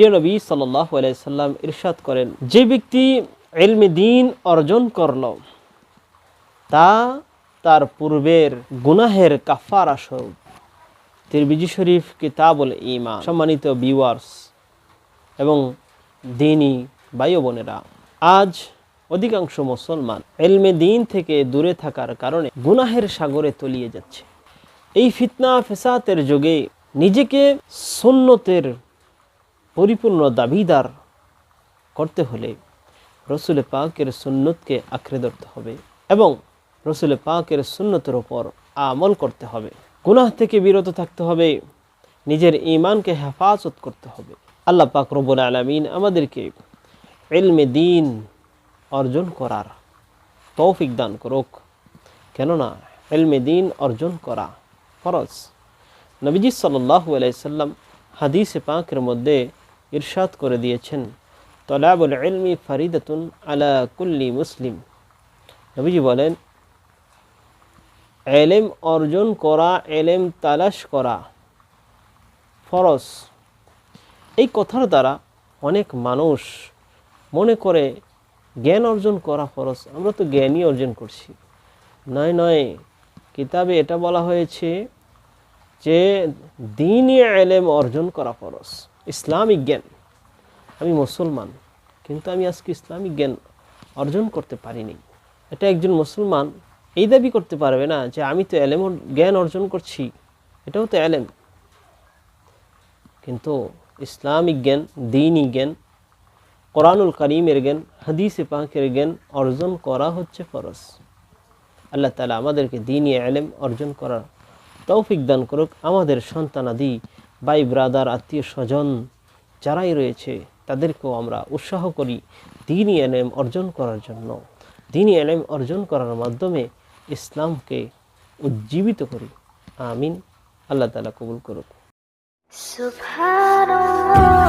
প্রিয় নবী সাল্লাম ইরশাদ করেন, যে ব্যক্তি এলমে দিন অর্জন করল, তা তার পূর্বের গুনাহের কাফারা স্বরূপ। তিরবিজি শরীফ, কিতাবুল ইমা সম্মানিত ভিউয়ার্স এবং দিনী ভাই ও বোনেরা, আজ অধিকাংশ মুসলমান এলমে দিন থেকে দূরে থাকার কারণে গুনাহের সাগরে তলিয়ে যাচ্ছে। এই ফিতনা ফেসাতের যুগে নিজেকে সুন্নতের পরিপূর্ণ দাবিদার করতে হলে রসুল পাকের সুন্নতকে আঁকড়ে ধরতে হবে এবং রসুল পাকের সুন্নতের ওপর আমল করতে হবে। গুনাহ থেকে বিরত থাকতে হবে, নিজের ইমানকে হেফাজত করতে হবে। আল্লাহ পাক রব্বুল আলমিন আমাদেরকে এলমে দিন অর্জন করার তৌফিক দান করুক। কেননা এলমে দিন অর্জন করা ফরজ। নবীজি সাল্লাহ আলাইসাল্লাম হাদিসে পাকের মধ্যে ইরশাদ করে দিয়েছেন। তলাবুল এলমি ফারিদাতুন আলা কুল্লি মুসলিম। নবীজি বলেন, এলেম অর্জন করা, এলেম তালাশ করা ফরজ। এই কথার দ্বারা অনেক মানুষ মনে করে জ্ঞান অর্জন করা ফরজ। আমরা তো জ্ঞানই অর্জন করছি। নয় নয়, কিতাবে এটা বলা হয়েছে যে দিনই এলেম অর্জন করা ফরজ। ইসলামিক জ্ঞান। আমি মুসলমান, কিন্তু আমি আজকে ইসলামিক জ্ঞান অর্জন করতে পারিনি। এটা একজন মুসলমান এই দাবি করতে পারবে না যে আমি তো এলেম জ্ঞান অর্জন করছি, এটাও তো এলেম। কিন্তু ইসলামিক জ্ঞান দিনই জ্ঞান, কোরআনুল করিমের জ্ঞান, হাদিসে পাকের জ্ঞান অর্জন করা হচ্ছে ফরজ। আল্লাহ তালা আমাদেরকে দিনই এলেম অর্জন করার তৌফিক দান করুক, আমাদের সন্তানাদি ভাই, ব্রাদার, আত্মীয় স্বজন যারাই রয়েছে, তাদেরকেও আমরা উৎসাহ করি দিনই এলএম অর্জন করার জন্য। দিনই এলএম অর্জন করার মাধ্যমে ইসলামকে উজ্জীবিত করি। আমিন। আল্লাহ তালা কবুল করুক। সুভান